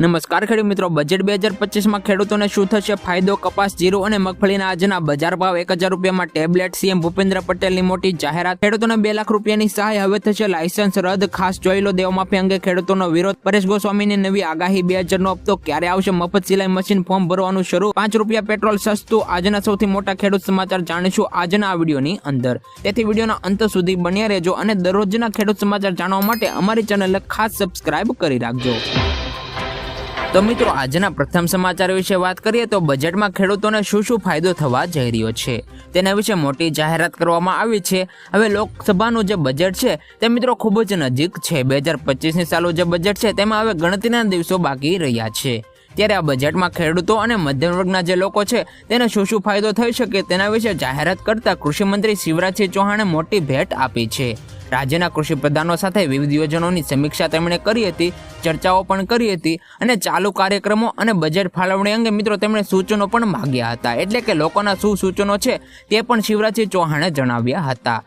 નમસ્કાર ખેડૂત મિત્રો બજેટ બે હજાર પચીસમાં ખેડૂતોને શું થશે? ફાયદો, કપાસ, જીરું અને મગફળીના આજના બજાર ભાવ એક હજાર રૂપિયામાં ટેબ્લેટ સીએમ ભૂપેન્દ્ર પટેલની મોટી જાહેરાત. ખેડૂતોને બે લાખ રૂપિયાની સહાય હવે થશે લાયસન્સ રદ. ખાસ જોઈ લો દેવમાફી અંગે ખેડૂતોનો વિરોધ. પરેશ ગોસ્વામીની નવી આગાહી બે હજારનો હપ્તો ક્યારે આવશે? મફત સિલાઈ મશીન ફોર્મ ભરવાનું શરૂ. પાંચ રૂપિયા પેટ્રોલ સસ્તું. આજના સૌથી મોટા ખેડૂત સમાચાર જાણીશું આજના આ વિડીયોની અંદર. તેથી વિડીયોના અંત સુધી બન્યા રહેજો અને દરરોજના ખેડૂત સમાચાર જાણવા માટે અમારી ચેનલને ખાસ સબસ્ક્રાઇબ કરી રાખજો. તો મિત્રો, આજના પ્રથમ સમાચાર વિશે વાત કરીએ તો બજેટમાં ખેડૂતોને શું શું ફાયદો થવા જઈ રહ્યો છે? તેના વિશે મોટી જાહેરાત કરવામાં આવી છે. હવે લોકસભાનું જે બજેટ છે, તે મિત્રો ખૂબ જ નજીક છે. બે હજાર પચીસની સાલનું જે બજેટ છે, તેમાં હવે ગણતરીના દિવસો બાકી રહ્યા છે. ત્યારે આ બજેટમાં ખેડૂતો અને મધ્યમ વર્ગના જે લોકો છે, તેને શું શું ફાયદો થઈ શકે તેના વિશે જાહેરાત કરતા કૃષિમંત્રી શિવરાજસિંહ ચૌહાણે મોટી ભેટ આપી છે. રાજ્યના કૃષિ પ્રધાનો સાથે વિવિધ યોજનાઓની સમીક્ષા તેમણે કરી હતી, ચર્ચાઓ પણ કરી હતી અને ચાલુ કાર્યક્રમો અને બજેટ ફાળવણી અંગે મિત્રો તેમણે સૂચનો પણ માગ્યા હતા. એટલે કે લોકોના શું સૂચનો છે તે પણ શિવરાજસિંહ ચૌહાણે જણાવ્યા હતા.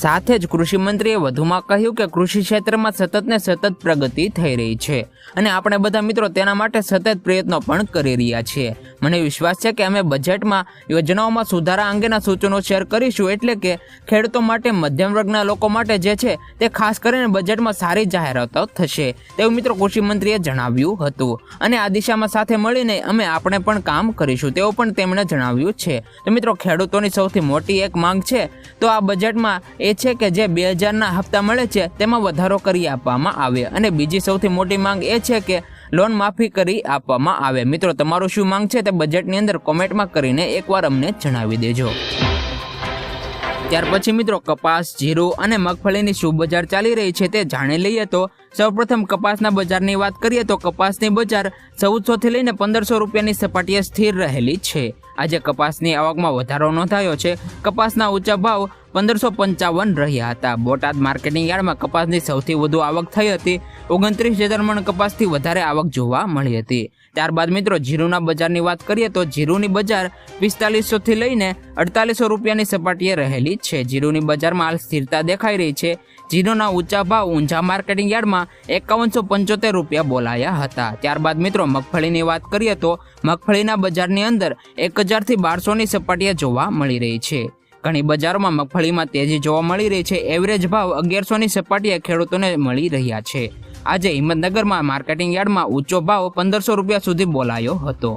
સાથે જ કૃષિમંત્રીએ વધુમાં કહ્યું કે કૃષિ ક્ષેત્રમાં સતત ને સતત પ્રગતિ થઈ રહી છે. અને આપણે બધા મિત્રો તેના માટે સતત પ્રયત્નો પણ કરી રહ્યા છીએ. મને વિશ્વાસ છે કે અમે બજેટમાં, યોજનાઓમાં સુધારા અંગેના સૂચનો શેર કરીશું એટલે કે ખેડૂતો માટે, મધ્યમ વર્ગના લોકો માટે જે છે તે ખાસ કરીને બજેટમાં સારી જાહેરાતો થશે. તેવું મિત્રો કૃષિમંત્રીએ જણાવ્યું હતું. અને આ દિશામાં સાથે મળીને અમે આપણે પણ કામ કરીશું તેવું પણ તેમણે જણાવ્યું છે. તો મિત્રો ખેડૂતોની સૌથી મોટી એક માંગ છે. તો આ બજેટમાં એ છે કે જે બે હજારના હપ્તા મળે છે, તેમાં વધારો કરી આપવામાં આવે. અને બીજી સૌથી મોટી માંગ એ છે કે લોન માફી કરી આપવામાં આવે. મિત્રો, તમારું શું માંગ છે તે બજેટની અંદર કોમેન્ટમાં કરીને એકવાર અમને જણાવી દેજો. ત્યાર પછી મિત્રો, કપાસ, જીરું અને મગફળીની શું બજાર ચાલી રહી છે તે જાણી લઈએ તો સૌપ્રથમ કપાસના બજારની વાત કરીએ તો કપાસની બજાર ચૌદસોથી લઈને પંદરસો રૂપિયાની સપાટીએ સ્થિર રહેલી છે. આજે કપાસની આવકમાં વધારો નોંધાયો છે. કપાસના ઊંચા ભાવ પંદરસો પંચાવન રહ્યા હતા. બોટાદ માર્કેટિંગ યાર્ડમાં કપાસની સૌથી વધુ આવક થઈ હતી. ઓગણત્રીસ હજાર મણ કપાસથી વધારે આવક જોવા મળી હતી. ત્યારબાદ મિત્રો, જીરુના બજારની વાત કરીએ તો જીરુની બજાર પિસ્તાલીસોથી લઈને અડતાલીસો રૂપિયાની સપાટીએ રહેલી છે. જીરુની બજારમાં હાલ સ્થિરતા દેખાઈ રહી છે. જીરુના ઊંચા ભાવ ઊંઝા માર્કેટિંગ યાર્ડમાં એકાવનસો પંચોતેર રૂપિયા બોલાયા હતા. ત્યારબાદ મિત્રો, મગફળીની વાત કરીએ તો મગફળીના બજારની અંદર એક હજારથી બારસોની સપાટીએ જોવા મળી રહી છે. ઘણી બજારોમાં મગફળીમાં તેજી જોવા મળી રહી છે. એવરેજ ભાવ અગિયારસોની સપાટીએ ખેડૂતોને મળી રહ્યા છે. આજે હિંમતનગરમાં માર્કેટિંગ યાર્ડમાં ઊંચો ભાવ પંદરસો રૂપિયા સુધી બોલાયો હતો.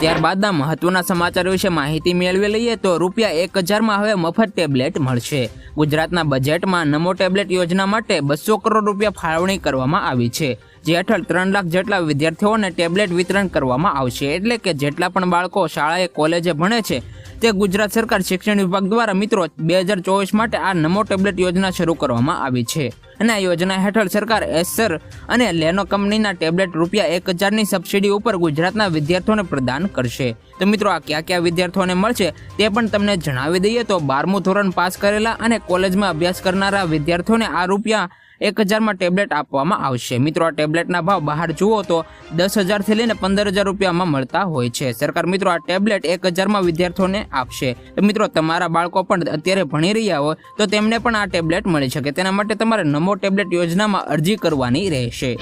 ત્યારબાદના મહત્વના સમાચાર વિશે માહિતી મેળવી લઈએ તો રૂપિયા એક હજારમાં હવે મફત ટેબ્લેટ મળશે. ગુજરાતના બજેટમાં નમો ટેબ્લેટ યોજના માટે બસો કરોડ રૂપિયા ફાળવણી કરવામાં આવી છે. જે હેઠળ ત્રણ લાખ જેટલા વિદ્યાર્થીઓને ટેબ્લેટ વિતરણ કરવામાં આવશે. એટલે કે જેટલા પણ બાળકો શાળાએ, કોલેજે ભણે છે તે ગુજરાત સરકાર શિક્ષણ વિભાગ દ્વારા મિત્રો બે હજાર ચોવીસ માટે આ નમો ટેબ્લેટ યોજના શરૂ કરવામાં આવી છે. અને આ યોજના હેઠળ સરકાર એસર અને લેનો કંપનીના ટેબ્લેટ રૂપિયા એક હજારની સબસિડી ઉપર ગુજરાતના વિદ્યાર્થીઓને પ્રદાન કરશે. તો મિત્રો આ કયા કયા વિદ્યાર્થીઓને મળશે તે પણ તમને જણાવી દઈએ તો બારમું ધોરણ પાસ કરેલા અને કોલેજમાં અભ્યાસ કરનારા વિદ્યાર્થીઓને આ રૂપિયા એક હજારમાં ટેબ્લેટ આપવામાં આવશે. મિત્રો, આ ટેબ્લેટના ભાવ બહાર જુઓ તો દસ હજારથી લઈને પંદર હજાર રૂપિયામાં મળતા હોય છે. સરકાર, મિત્રો, આ ટેબ્લેટ એક હજારમાં વિદ્યાર્થીઓને આપશે. તો મિત્રો, તમારા બાળકો પણ અત્યારે ભણી રહ્યા હોય તો તેમને પણ આ ટેબ્લેટ મળી શકે. તેના માટે તમારે નમો ટેબ્લેટ યોજનામાં અરજી કરવાની રહેશે.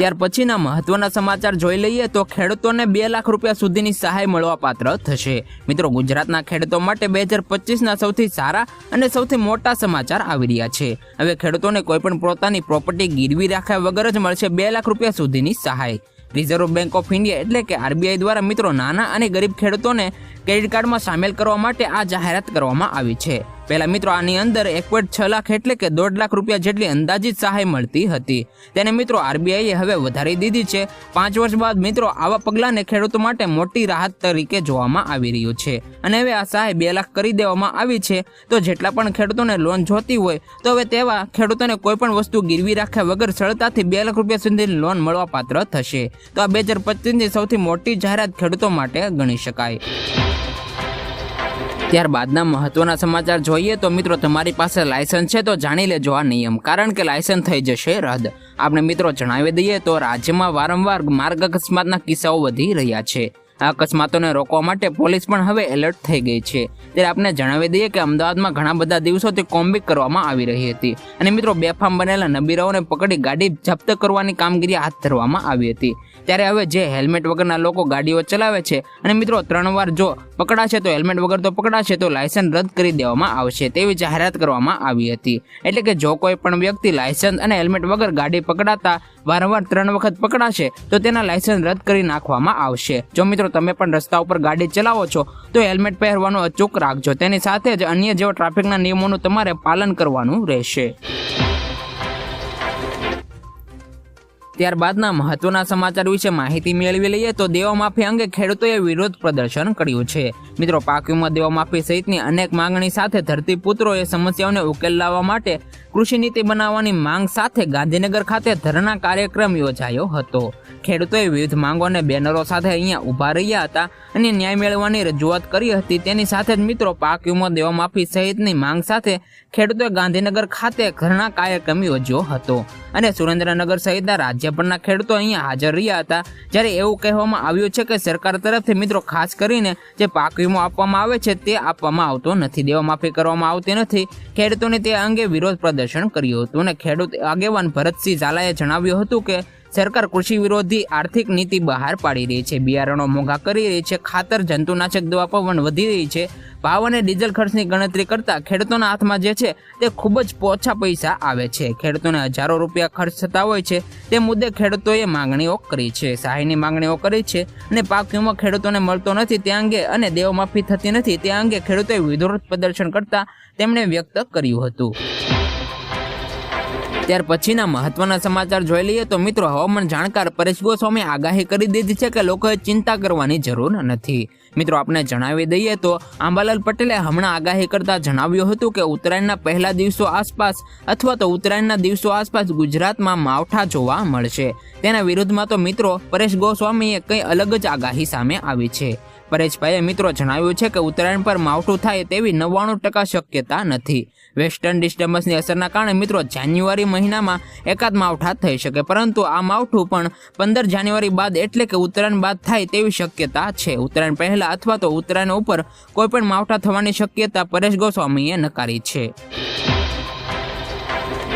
ત્યાર પછીના મહત્વના સમાચાર જોઈ લઈએ તો ખેડૂતોને બે લાખ રૂપિયા સુધીની સહાય મળવા પાત્ર થશે. મિત્રો, ગુજરાતના ખેડૂતો માટે બે હજાર પચીસના સૌથી સારા અને સૌથી મોટા સમાચાર આવી રહ્યા છે. હવે ખેડૂતોને કોઈ પણ પોતાની પ્રોપર્ટી ગીરવી રાખ્યા વગર જ મળશે બે લાખ રૂપિયા સુધીની સહાય. રિઝર્વ બેંક ઓફ ઇન્ડિયા એટલે કે આરબીઆઈ દ્વારા મિત્રો નાના અને ગરીબ ખેડૂતોને ક્રેડિટ કાર્ડમાં સામેલ કરવા માટે આ જાહેરાત કરવામાં આવી છે. પહેલા મિત્રો, આની અંદર એક પોઈન્ટ છ લાખ એટલે કે દોઢ લાખ રૂપિયા જેટલી અંદાજિત સહાય મળતી હતી. તેને મિત્રો આરબીઆઈએ હવે વધારી દીધી છે. પાંચ વર્ષ બાદ મિત્રો, આવા પગલાંને ખેડૂતો માટે મોટી રાહત તરીકે જોવામાં આવી રહ્યું છે. અને હવે આ સહાય બે લાખ કરી દેવામાં આવી છે. તો જેટલા પણ ખેડૂતોને લોન જોતી હોય, તો હવે તેવા ખેડૂતોને કોઈ પણ વસ્તુ ગીરવી રાખ્યા વગર સરળતાથી બે લાખ રૂપિયા સુધીની લોન મળવા પાત્ર થશે. તો આ બે હજાર પચીસની સૌથી મોટી જાહેરાત ખેડૂતો માટે ગણી શકાય. ત્યારબાદના મહત્વના સમાચાર જોઈએ તો મિત્રો તમારી પાસે લાયસન્સ છે તો જાણી લેજો આ નિયમ. કારણ કે લાયસન્સ થઈ જશે રદ. આપણે મિત્રો જણાવી દઈએ તો રાજ્યમાં વારંવાર માર્ગ અકસ્માતના કિસ્સાઓ વધી રહ્યા છે. આ અકસ્માતોને રોકવા માટે પોલીસ પણ હવે એલર્ટ થઈ ગઈ છે. ત્યારે આપણે જણાવી દઈએ કે અમદાવાદમાં ઘણા બધા દિવસોથી કોમ્બિક કરવામાં આવી રહી હતી. અને મિત્રો બેફામ બનેલા નબીરાઓને પકડી ગાડી જપ્ત કરવાની કામગીરી હાથ ધરવામાં આવી હતી. ત્યારે હવે જે હેલ્મેટ વગરના લોકો ગાડીઓ ચલાવે છે અને મિત્રો, ત્રણ વાર જો પકડાશે તો હેલ્મેટ વગર તો પકડાશે, તો લાયસન્સ રદ કરી દેવામાં આવશે તેવી જાહેરાત કરવામાં આવી હતી. એટલે કે જો કોઈ પણ વ્યક્તિ લાયસન્સ અને હેલ્મેટ વગર ગાડી પકડાતા વારંવાર ત્રણ વખત પકડાશે, તો તેના લાયસન્સ રદ કરી નાખવામાં આવશે. જો મિત્રો તમે પણ રસ્તા ઉપર ગાડી ચલાવો છો, તો હેલ્મેટ પહેરવાનું અચૂક રાખજો તેની સાથે જ અન્ય જેવા ટ્રાફિકના નિયમોનું તમારે પાલન કરવાનું રહેશે. ત્યારબાદના મહત્વના સમાચાર વિશે માહિતી મેળવી લઈએ તો દેવા માફી અંગે ખેડૂતોએ વિરોધ પ્રદર્શન કર્યું છે. મિત્રો, પાક વીમા દેવા માફી સહિતની અનેક માંગણી સાથે ધરતીપુત્રોએ સમસ્યાઓને ઉકેલ લાવવા માટે કૃષિ નીતિ બનાવવાની માંગ સાથે ગાંધીનગર ખાતે ધરના કાર્યક્રમ યોજાયો હતો. ખેડૂતોએ વિવિધ માંગો અને બેનરો સાથે અહીંયા ઊભા રહ્યા હતા અને ન્યાય મેળવવાની રજૂઆત કરી હતી. તેની સાથે જ મિત્રો, પાક વીમો દેવા માફી સહિતની માંગ સાથે ખેડૂતોએ ગાંધીનગર ખાતે ઘરના કાર્યક્રમ યોજ્યો હતો. અને સુરેન્દ્રનગર સહિતના રાજ્યભરના ખેડૂતો અહીંયા હાજર રહ્યા હતા. જ્યારે એવું કહેવામાં આવ્યું છે કે સરકાર તરફથી મિત્રો ખાસ કરીને જે પાક વીમો આપવામાં આવે છે તે આપવામાં આવતો નથી. દેવા માફી કરવામાં આવતી નથી. ખેડૂતોને તે અંગે વિરોધ પ્રદર્શન કર્યું હતું. અને ખેડૂત આગેવાન ભરતસિંહ ઝાલાએ જણાવ્યું હતું કે સરકાર કૃષિ વિરોધી આર્થિક નીતિ બહાર પાડી રહી છે. બિયારણો મોંઘા કરી રહી છે. ખાતર, જંતુનાશક દવા પણ વધી રહી છે. ભાવ અને ડીઝલ ખર્ચની ગણતરી કરતા ખેડૂતોના હાથમાં જે છે તે ખૂબ જ ઓછા પૈસા આવે છે. ખેડૂતોને હજારો રૂપિયા ખર્ચ થતા હોય છે. તે મુદ્દે ખેડૂતોએ માંગણીઓ કરી છે. સહાયની માંગણીઓ કરી છે અને પાક વીમો ખેડૂતોને મળતો નથી તે અંગે અને દેવમાફી થતી નથી તે અંગે ખેડૂતોએ વિરોધ પ્રદર્શન કરતા તેમણે વ્યક્ત કર્યું હતું. ત્યાર પછીના મહત્વના સમાચાર જોઈ લઈએ તો મિત્રો હવામાન જાણકાર પરેશ ગોસ્વામી આગાહી કરી દીધી છે કે લોકોએ ચિંતા કરવાની જરૂર નથી. મિત્રો આપણે જણાવી દઈએ તો આંબાલાલ પટેલે હમણાં આગાહી કરતા જણાવ્યું હતું કે ઉત્તરાયણના પહેલા દિવસો આસપાસ અથવા તો ઉત્તરાયણના દિવસો આસપાસ ગુજરાતમાં માવઠા જોવા મળશે. તેના વિરુદ્ધમાં તો મિત્રો પરેશ ગોસ્વામીએ કંઈ અલગ જ આગાહી સામે આવી છે. પરેશભાઈએ મિત્રો જણાવ્યું છે કે ઉત્તરાયણ પર માવઠું થાય તેવી નવ્વાણું ટકા શક્યતા નથી. વેસ્ટર્ન ડિસ્ટર્બન્સની અસરના કારણે મિત્રો જાન્યુઆરી મહિનામાં એકાદ માવઠા થઈ શકે, પરંતુ આ માવઠું પણ પંદર જાન્યુઆરી બાદ એટલે કે ઉત્તરાયણ બાદ થાય તેવી શક્યતા છે. ઉત્તરાયણ પહેલાં અથવા તો ઉત્તરાયણ ઉપર કોઈપણ માવઠા થવાની શક્યતા પરેશ ગોસ્વામીએ નકારી છે.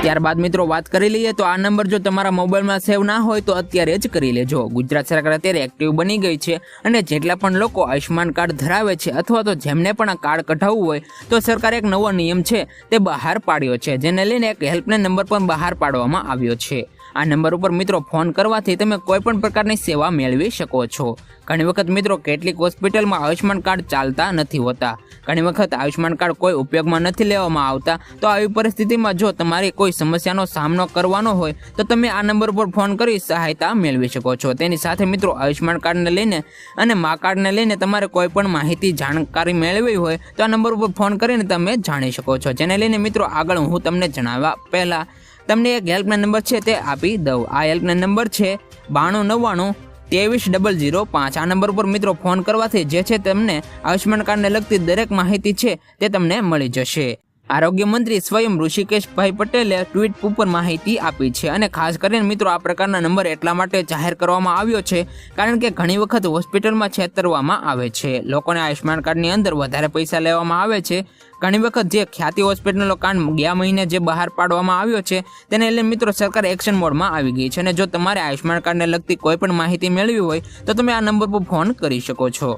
ત્યારબાદ મિત્રો વાત કરી લઈએ તો આ નંબર જો તમારા મોબાઈલમાં સેવ ના હોય તો અત્યારે જ કરી લેજો. ગુજરાત સરકાર અત્યારે એક્ટિવ બની ગઈ છે અને જેટલા પણ લોકો આયુષ્માન કાર્ડ ધરાવે છે અથવા તો જેમને પણ આ કાર્ડ કઢાવવું હોય તો સરકારે એક નવો નિયમ છે તે બહાર પાડ્યો છે, જેને લઈને એક હેલ્પલાઇન નંબર પણ બહાર પાડવામાં આવ્યો છે. આ નંબર ઉપર મિત્રો ફોન કરવાથી તમે કોઈ પણ પ્રકારની સેવા મેળવી શકો છો. ઘણી વખત મિત્રો કેટલીક હોસ્પિટલમાં આયુષ્યમાન કાર્ડ ચાલતા નથી હોતા. ઘણી વખત આયુષ્યમાન કાર્ડ કોઈ ઉપયોગમાં નથી લેવામાં આવતા. તો આવી પરિસ્થિતિમાં જો તમારી કોઈ સમસ્યાનો સામનો કરવાનો હોય, તો તમે આ નંબર પર ફોન કરી સહાયતા મેળવી શકો છો. તેની સાથે મિત્રો આયુષ્યમાન કાર્ડને લઈને અને મા કાર્ડને લઈને તમારે કોઈ પણ માહિતી, જાણકારી મેળવી હોય, તો આ નંબર ઉપર ફોન કરીને તમે જાણી શકો છો. જેને લઈને મિત્રો આગળ હું તમને જણાવવા પહેલાં તમને એક હેલ્પલાઇન નંબર છે તે આપી દઉં. આ હેલ્પલાઇન નંબર છે બાણું નવ્વાણું ત્રેવીસ ડબલ ઝીરો પાંચ. આ નંબર ઉપર મિત્રો ફોન કરવાથી જે છે તમને આયુષ્માન કાર્ડને લગતી દરેક માહિતી છે તે તમને મળી જશે. આરોગ્ય મંત્રી સ્વયં ઋષિકેશભાઈ પટેલે ટ્વીટ ઉપર માહિતી આપી છે અને ખાસ કરીને મિત્રો આ પ્રકારના નંબર એટલા માટે જાહેર કરવામાં આવ્યો છે કારણ કે ઘણી વખત હોસ્પિટલમાં છેતરવામાં આવે છે. લોકોને આયુષ્માન કાર્ડની અંદર વધારે પૈસા લેવામાં આવે છે. ઘણી વખત જે ખ્યાતિ હોસ્પિટલનો કાંડ ગયા મહિને જે બહાર પાડવામાં આવ્યો છે તેને લઈને મિત્રો સરકાર એક્શન મોડમાં આવી ગઈ છે અને જો તમારે આયુષ્માન કાર્ડને લગતી કોઈ પણ માહિતી મેળવી હોય તો તમે આ નંબર પર ફોન કરી શકો છો.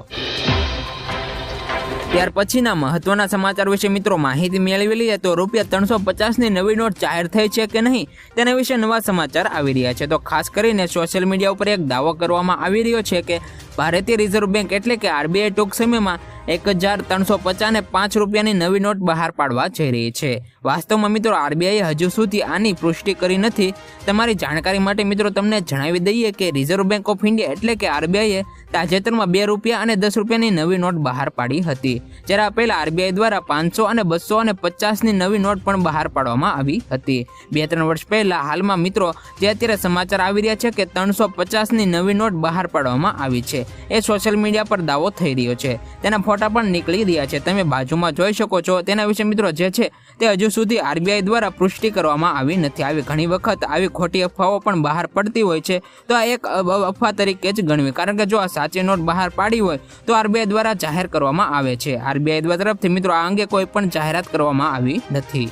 ત્યાર પછીના મહત્વના સમાચાર વિશે મિત્રો માહિતી મેળવી લઈએ તો રૂપિયા ત્રણસો પચાસની નવી નોટ જાહેર થઈ છે કે નહીં તેના વિશે નવા સમાચાર આવી રહ્યા છે. તો ખાસ કરીને સોશિયલ મીડિયા ઉપર એક દાવો કરવામાં આવી રહ્યો છે કે ભારતીય રિઝર્વ બેંક એટલે કે આરબીઆઈ ટૂંક સમયમાં એક હજાર ત્રણસો પચાસને પાંચ રૂપિયાની નવી નોટ બહાર પાડવા જઈ રહી છે. વાસ્તવમાં મિત્રો આરબીઆઈએ હજુ સુધી આની પુષ્ટિ કરી નથી. તમારી જાણકારી માટે મિત્રો, તમને જણાવી દઈએ કે રિઝર્વ બેંક ઓફ ઇન્ડિયા એટલે કે આરબીઆઈએ તાજેતરમાં બે રૂપિયા અને દસ રૂપિયાની નવી નોટ બહાર પાડી હતી. જ્યારે આ પહેલાં આરબીઆઈ દ્વારા પાંચસો અને બસો અને પચાસની નવી નોટ પણ બહાર પાડવામાં આવી હતી. બે ત્રણ વર્ષ પહેલાં હાલમાં મિત્રો, જે અત્યારે સમાચાર આવી રહ્યા છે કે ત્રણસો પચાસની નવી નોટ બહાર પાડવામાં આવી છે. એ સોશિયલ મીડિયા પર દાવો થઈ રહ્યો છે. તેના ફોટા પણ નીકળી રહ્યા છે. તમે બાજુમાં જોઈ શકો છો. તેના વિશે મિત્રો જે છે તે હજુ સુધી આરબીઆઈ દ્વારા પુષ્ટિ કરવામાં આવી નથી. આવી ઘણી વખત આવી ખોટી અફવાઓ પણ બહાર પડતી હોય છે. તો આ એક અફવા તરીકે જ ગણવી. કારણ કે જો આ સાચી નોટ બહાર પાડી હોય, તો આરબીઆઈ દ્વારા જાહેર કરવામાં આવે છે. આરબીઆઈ દ્વારા તરફથી મિત્રો આ અંગે કોઈ પણ જાહેરાત કરવામાં આવી નથી.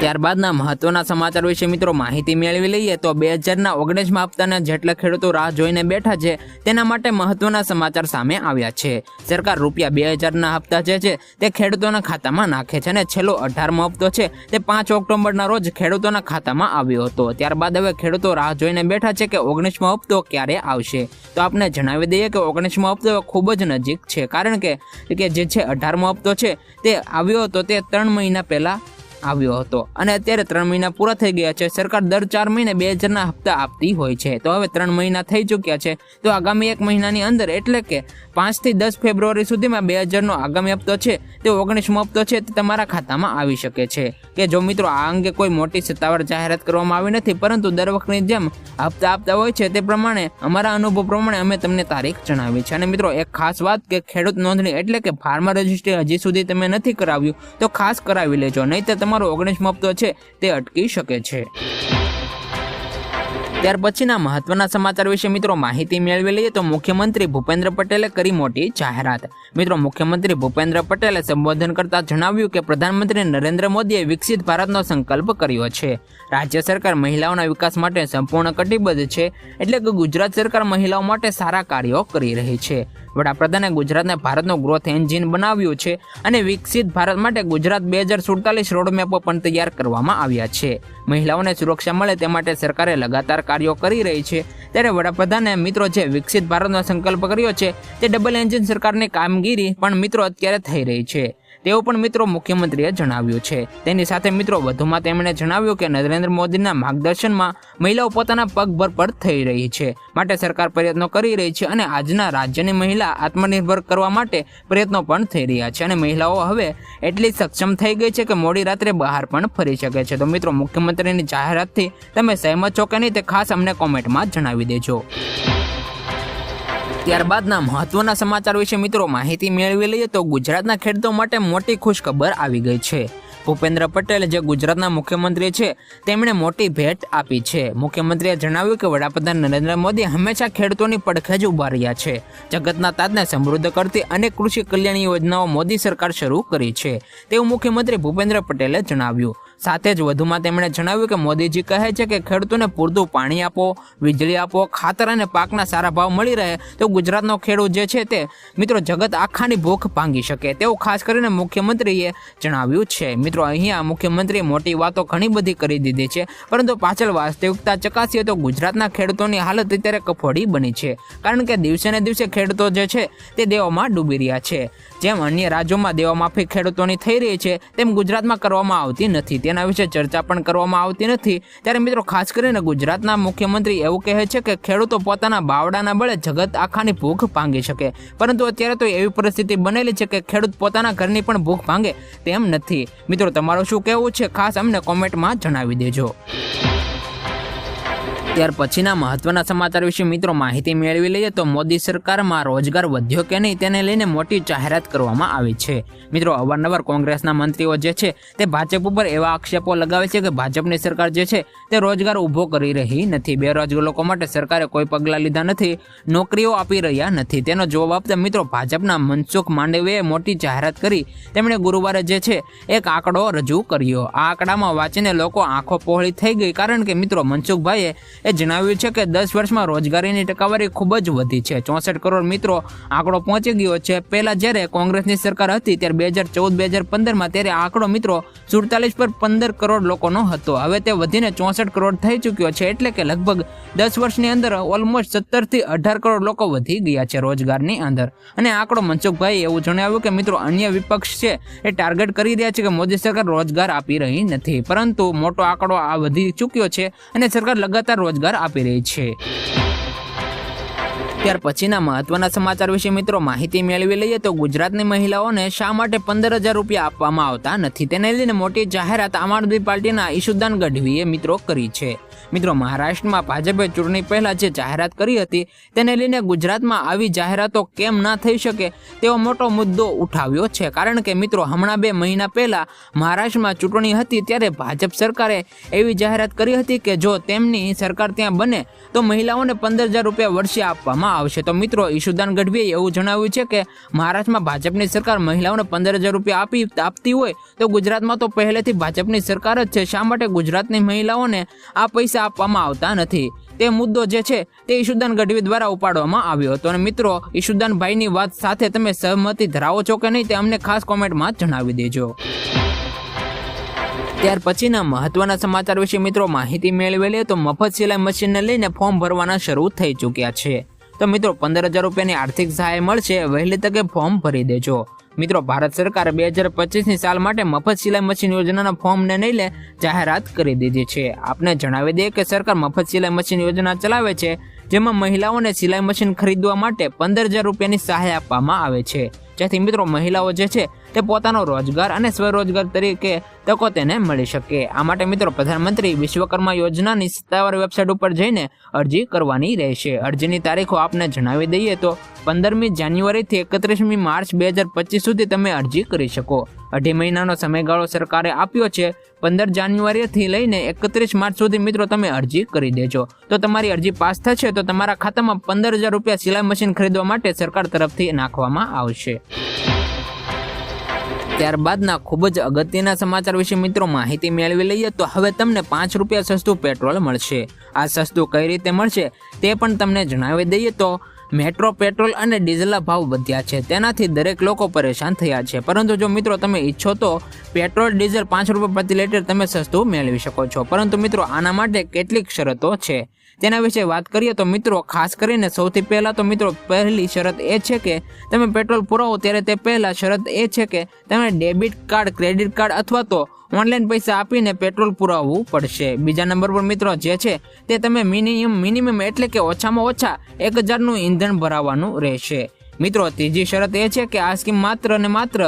ત્યારબાદના મહત્વના સમાચાર વિશે મિત્રો માહિતી મેળવી લઈએ તો બે હજારના ઓગણીસમાં હપ્તાના જેટલા ખેડૂતો રાહ જોઈને બેઠા છે, તેના માટે મહત્વના સમાચાર સામે આવ્યા છે. સરકાર રૂપિયા બે હજારના હપ્તા જે છે, તે ખેડૂતોના ખાતામાં નાખે છે અને છેલ્લો અઢારમો હપ્તો છે, તે પાંચ ઓક્ટોબરના રોજ ખેડૂતોના ખાતામાં આવ્યો હતો. ત્યારબાદ હવે ખેડૂતો રાહ જોઈને બેઠા છે કે ઓગણીસમો હપ્તો ક્યારે આવશે. તો આપને જણાવી દઈએ કે ઓગણીસમો હપ્તો ખૂબ જ નજીક છે, કારણ કે કે જે છે અઢારમો હપ્તો છે, તે આવ્યો હતો તે ત્રણ મહિના પહેલાં આવ્યો હતો. અને અત્યારે ત્રણ મહિના પૂરા થઈ ગયા છે. સરકાર દર ચાર મહિને બે હજારના હપ્તા આપતી હોય છે. તો હવે ત્રણ મહિના થઈ ચૂક્યા છે. તો આગામી એક મહિનાની અંદર એટલે કે પાંચથી દસ ફેબ્રુઆરી સુધીમાં બે હજારનો આગામી હપ્તો છે, તે ઓગણીસમો હપ્તો છે, તે તમારા ખાતામાં આવી શકે છે. કે જો મિત્રો આ અંગે કોઈ મોટી સત્તાવાર જાહેરાત કરવામાં આવી નથી, પરંતુ દર વખતની જેમ હપ્તા આપતા હોય છે, તે પ્રમાણે અમારા અનુભવ પ્રમાણે અમે તમને તારીખ જણાવી છે. અને મિત્રો એક ખાસ વાત કે ખેડૂત નોંધણી એટલે કે ફાર્મર રજિસ્ટ્રી હજી સુધી તમે નથી કરાવ્યું, તો ખાસ કરાવી લેજો. નહીં તો તમારો ઓગણીસમો હપ્તો છે તે અટકી શકે છે. ત્યાર પછીના મહત્વના સમાચાર વિશે મિત્રો માહિતી મેળવી લઈએ તો મુખ્યમંત્રી ભૂપેન્દ્ર પટેલે કરી મોટી જાહેરાત. મિત્રો મુખ્યમંત્રી ભૂપેન્દ્ર પટેલે સંબોધન કરતા જણાવ્યું કે પ્રધાનમંત્રી નરેન્દ્ર મોદીએ વિકસિત ભારતનો સંકલ્પ કર્યો છે. રાજ્ય સરકાર મહિલાઓના વિકાસ માટે સંપૂર્ણ કટિબદ્ધ છે, એટલે કે ગુજરાત સરકાર મહિલાઓ માટે સારા કાર્યો કરી રહી છે. વડાપ્રધાને ગુજરાતને ભારતનો ગ્રોથ એન્જિન બનાવ્યું છે અને વિકસિત ભારત માટે ગુજરાત બે હજાર સુડતાલીસ રોડમેપો પણ તૈયાર કરવામાં આવ્યા છે. મહિલાઓને સુરક્ષા મળે તે માટે સરકારે લગાતાર કાર્યો કરી રહી છે. ત્યારે વડાપ્રધાને મિત્રો જે વિકસિત ભારતનો સંકલ્પ કર્યો છે તે ડબલ એન્જિન સરકારની કામગીરી પણ મિત્રો અત્યારે થઈ રહી છે. તેવું પણ મિત્રો મુખ્યમંત્રીએ જણાવ્યું છે. તેની સાથે મિત્રો વધુમાં તેમણે જણાવ્યું કે નરેન્દ્ર મોદીના માર્ગદર્શનમાં મહિલાઓ પોતાના પગભર પર થઈ રહી છે. માટે સરકાર પ્રયત્નો કરી રહી છે અને આજના રાજ્યની મહિલા આત્મનિર્ભર કરવા માટે પ્રયત્નો પણ થઈ રહ્યા છે. અને મહિલાઓ હવે એટલી સક્ષમ થઈ ગઈ છે કે મોડી રાત્રે બહાર પણ ફરી શકે છે. તો મિત્રો મુખ્યમંત્રીની જાહેરાતથી તમે સહેમત છો કે નહીં તે ખાસ અમને કોમેન્ટમાં જણાવી દેજો. ત્યારબાદના મહત્વના સમાચાર વિશે મિત્રો માહિતી મેળવી લઈએ તો ગુજરાતના ખેડૂતો માટે મોટી ખુશખબર આવી ગઈ છે. ભૂપેન્દ્ર પટેલ, જે ગુજરાતના મુખ્યમંત્રી છે, તેમણે મોટી ભેટ આપી છે. મુખ્યમંત્રીએ જણાવ્યું કે વડાપ્રધાન નરેન્દ્ર મોદી હંમેશા ખેડૂતોની પડખે જ ઊભા રહ્યા છે. જગતના તાતને સમૃદ્ધ કરતી અનેક કૃષિ કલ્યાણ યોજનાઓ મોદી સરકાર શરૂ કરી છે. તેવું મુખ્યમંત્રી ભૂપેન્દ્ર પટેલે જણાવ્યું. સાથે જ વધુમાં તેમણે જણાવ્યું કે મોદીજી કહે છે કે ખેડૂતોને પૂરતું પાણી આપો, વીજળી આપો, ખાતર અને પાકના સારા ભાવ મળી રહે તો ગુજરાતનો ખેડૂત જે છે તે મિત્રો જગત આખાની ભૂખ ભાંગી શકે તેવું ખાસ કરીને મુખ્યમંત્રીએ જણાવ્યું છે. મિત્રો, અહીંયા મુખ્યમંત્રીએ મોટી વાતો ઘણી બધી કરી દીધી છે, પરંતુ પાછળ વાસ્તવિકતા ચકાસીએ તો ગુજરાતના ખેડૂતોની હાલત અત્યારે કફોડી બની છે, કારણ કે દિવસે ને દિવસે ખેડૂતો જે છે તે દેવામાં ડૂબી રહ્યા છે. જેમ અન્ય રાજ્યોમાં દેવામાફી ખેડૂતોની થઈ રહી છે, તેમ ગુજરાતમાં કરવામાં આવતી નથી. તેના વિશે ચર્ચા પણ કરવામાં આવતી નથી. ત્યારે મિત્રો, ખાસ કરીને ગુજરાતના મુખ્યમંત્રી એવું કહે છે કે ખેડૂતો પોતાના બાવડાના બળે જગત આખાની ભૂખ ભાંગી શકે. પરંતુ અત્યારે તો એવી પરિસ્થિતિ બનેલી છે કે ખેડૂત પોતાના ઘરની પણ ભૂખ ભાંગે તેમ નથી. મિત્રો, તમારું શું કહેવું છે? ખાસ અમને કોમેન્ટમાં જણાવી દેજો. ત્યાર પછીના મહત્વના સમાચાર વિશે મિત્રો માહિતી મેળવી લઈએ તો મોદી સરકારમાં રોજગાર વધ્યો કે નહીં તેને લઈને મોટી જાહેરાત કરવામાં આવી છે. મિત્રો, અવારનવાર કોંગ્રેસના મંત્રીઓ જે છે તે ભાજપ ઉપર એવા આક્ષેપો લગાવે છે કે ભાજપની સરકાર જે છે તે રોજગાર ઊભો કરી રહી નથી. બેરોજગાર લોકો માટે સરકારે કોઈ પગલાં લીધા નથી, નોકરીઓ આપી રહ્યા નથી. તેનો જવાબ આપતા મિત્રો, ભાજપના મનસુખ માંડવીએ મોટી જાહેરાત કરી. તેમણે ગુરુવારે જે છે એક આંકડો રજૂ કર્યો. આ આંકડામાં વાંચીને લોકો આંખો પહોળી થઈ ગઈ કારણ કે મિત્રો, મનસુખભાઈએ એ જણાવ્યું છે કે દસ વર્ષમાં રોજગારીની ટકાવારી ખૂબ જ વધી છે. ચોસઠ કરોડ મિત્રો આંકડો પહોંચી ગયો છે. પહેલાં જ્યારે કોંગ્રેસની સરકાર હતી ત્યારે બે હજાર ચૌદ, બે હજાર પંદરમાં ત્યારે આંકડો મિત્રો સુડતાલીસ પર પંદર કરોડ લોકોનો હતો. હવે તે વધીને ચોસઠ કરોડ થઈ ચૂક્યો છે એટલે કે લગભગ દસ વર્ષની અંદર ઓલમોસ્ટ સત્તરથી અઢાર કરોડ લોકો વધી ગયા છે રોજગારની અંદર. અને આંકડો મનસુખભાઈ એવું જણાવ્યું કે મિત્રો અન્ય વિપક્ષ છે એ ટાર્ગેટ કરી રહ્યા છે કે મોદી સરકાર રોજગાર આપી રહી નથી. પરંતુ મોટો આંકડો આ વધી ચૂક્યો છે અને સરકાર લગાતાર રોજગાર આપી રહી છે. ત્યાર પછીના મહત્વના સમાચાર વિશે મિત્રો માહિતી મેળવી લઈએ તો ગુજરાતની મહિલાઓને શા માટે પંદર હજાર રૂપિયા આપવામાં આવતા નથી તેને લઈને મોટી જાહેરાત આમ આદમી પાર્ટીના ઈશુદાન ગઢવીએ મિત્રો કરી છે. મિત્રો મહારાષ્ટ્રમાં ભાજપે ચૂંટણી પહેલા જે જાહેરાત કરી હતી તેને લઈને ગુજરાતમાં આવી જાહેરાતો કેમ ના થઈ શકે તેવો મોટો મુદ્દો ઉઠાવ્યો છે. કારણ કે મિત્રો હમણાં બે મહિના પહેલા મહારાષ્ટ્રમાં ચૂંટણી હતી ત્યારે ભાજપ સરકારે એવી જાહેરાત કરી હતી કે જો તેમની સરકાર ત્યાં બને તો મહિલાઓને પંદર હજાર રૂપિયા વર્ષે આપવામાં આવશે. તો મિત્રો, ઈશુદાન ગઢવીએ એવું જણાવ્યું છે કે મહારાષ્ટ્રમાં ભાજપની સરકાર મહિલાઓને પંદર હજાર રૂપિયા આપી, આપતી હોય તો ગુજરાતમાં તો પહેલેથી ભાજપની સરકાર જ છે. શા માટે ગુજરાતની મહિલાઓને આ પૈસા આપવામાં આવતા નથી? તે મુદ્દો જે છે તે ઈશુદાન ગઢવી દ્વારા ઉપાડવામાં આવ્યો હતો. અને મિત્રો, ઈશુદાનભાઈની વાત સાથે તમે સહમતિ ધરાવો છો કે નહીં તે અમને ખાસ કોમેન્ટમાં જણાવી દેજો. ત્યાર પછીના મહત્વના સમાચાર વિશે મિત્રો માહિતી મેળવેલી તો મફત સિલાઈ મશીનને લઈને ફોર્મ ભરવાના શરૂ થઈ ચૂક્યા છે. તો મિત્રો પંદર હજાર રૂપિયાની આર્થિક સહાય મળશે, વહેલી તકે ફોર્મ ભરી દેજો. મિત્રો, ભારત સરકારે બે હજાર પચીસની સાલ માટે મફત સિલાઈ મશીન યોજનાના ફોર્મને નહીં લે જાહેરાત કરી દીધી છે. આપને જણાવી દઈએ કે સરકાર મફત સિલાઈ મશીન યોજના ચલાવે છે, જેમાં મહિલાઓને સિલાઈ મશીન ખરીદવા માટે પંદર હજાર રૂપિયાની સહાય આપવામાં આવે છે. જેથી મિત્રો, મહિલાઓ જે છે તે પોતાનો રોજગાર અને સ્વરોજગાર તરીકે તકો તેને મળી શકે. આ માટે મિત્રો પ્રધાનમંત્રી વિશ્વકર્મા યોજનાની સત્તાવાર વેબસાઇટ ઉપર જઈને અરજી કરવાની રહેશે. અરજીની તારીખો આપને જણાવી દઈએ તો પંદરમી જાન્યુઆરીથી એકત્રીસમી માર્ચ બે હજાર પચીસ સુધી તમે અરજી કરી શકો. અઢી મહિનાનો સમયગાળો સરકારે આપ્યો છે. પંદર જાન્યુઆરીથી લઈને એકત્રીસ માર્ચ સુધી મિત્રો તમે અરજી કરી દેજો. તો તમારી અરજી પાસ થશે તો તમારા ખાતામાં પંદર હજાર રૂપિયા સિલાઈ મશીન ખરીદવા માટે સરકાર તરફથી નાખવામાં આવશે. ત્યારબાદના ખૂબ જ અગત્યના સમાચાર વિશે મિત્રો માહિતી મેળવી લઈએ તો હવે તમને પાંચ રૂપિયા સસ્તું પેટ્રોલ મળશે. આ સસ્તું કઈ રીતે મળશે તે પણ તમને જણાવી દઈએ તો મેટ્રો પેટ્રોલ અને ડીઝલના ભાવ વધ્યા છે. તેનાથી દરેક લોકો પરેશાન થયા છે. પરંતુ જો મિત્રો તમે ઈચ્છો તો પેટ્રોલ, ડીઝલ પાંચ રૂપિયા પ્રતિ લીટર તમે સસ્તું મેળવી શકો છો. પરંતુ મિત્રો આના માટે કેટલીક શરતો છે. તેના વિશે વાત કરીએ તો મિત્રો, ખાસ કરીને સૌથી પહેલાં તો મિત્રો, પહેલી શરત એ છે કે તમે પેટ્રોલ પુરાવો ત્યારે તે પહેલાં શરત એ છે કે તમે ડેબિટ કાર્ડ, ક્રેડિટ કાર્ડ અથવા તો ઓનલાઈન પૈસા આપીને પેટ્રોલ પુરાવવું પડશે. બીજા નંબર પર મિત્રો જે છે તે તમે મિનિમમ મિનિમમ એટલે કે ઓછામાં ઓછા એક હજારનું ઈંધણ ભરાવવાનું રહેશે. મિત્રો, ત્રીજી શરત એ છે કે આ સ્કીમ માત્ર ને માત્ર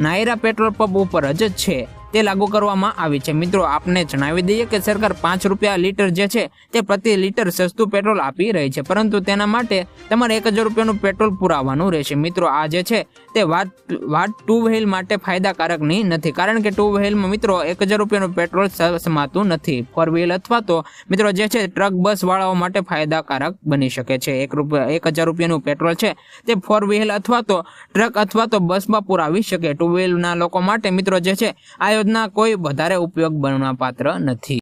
નાયરા પેટ્રોલ પંપ ઉપર જ છે. તે લાગુ કરવામાં આવી છે. મિત્રો, આપને જણાવી દઈએ કે સરકાર પાંચ રૂપિયા લીટર જે છે તે પ્રતિ લીટર સસ્તું પેટ્રોલ આપી રહી છે. પરંતુ તેના માટે તમારે એક હજાર રૂપિયાનું પેટ્રોલ પુરાવવાનું રહેશે. મિત્રો, આ જે છે તે વાત વાત ટુ વ્હીલ માટે ફાયદાકારક નથી. કારણ કે ટુ વ્હીલમાં, મિત્રો, એક હજાર રૂપિયાનું પેટ્રોલ સમાતું નથી. ફોર વ્હીલ અથવા તો, મિત્રો, જે છે ટ્રક, બસ વાળાઓ માટે ફાયદાકારક બની શકે છે. એક રૂપિયા, એક હજાર રૂપિયાનું પેટ્રોલ છે તે ફોર વ્હીલ અથવા તો ટ્રક અથવા તો બસમાં પુરાવી શકે. ટુ વ્હીલના લોકો માટે, મિત્રો, જે છે આ યોજના કોઈ વધારે ઉપયોગ બનવા પાત્ર નથી.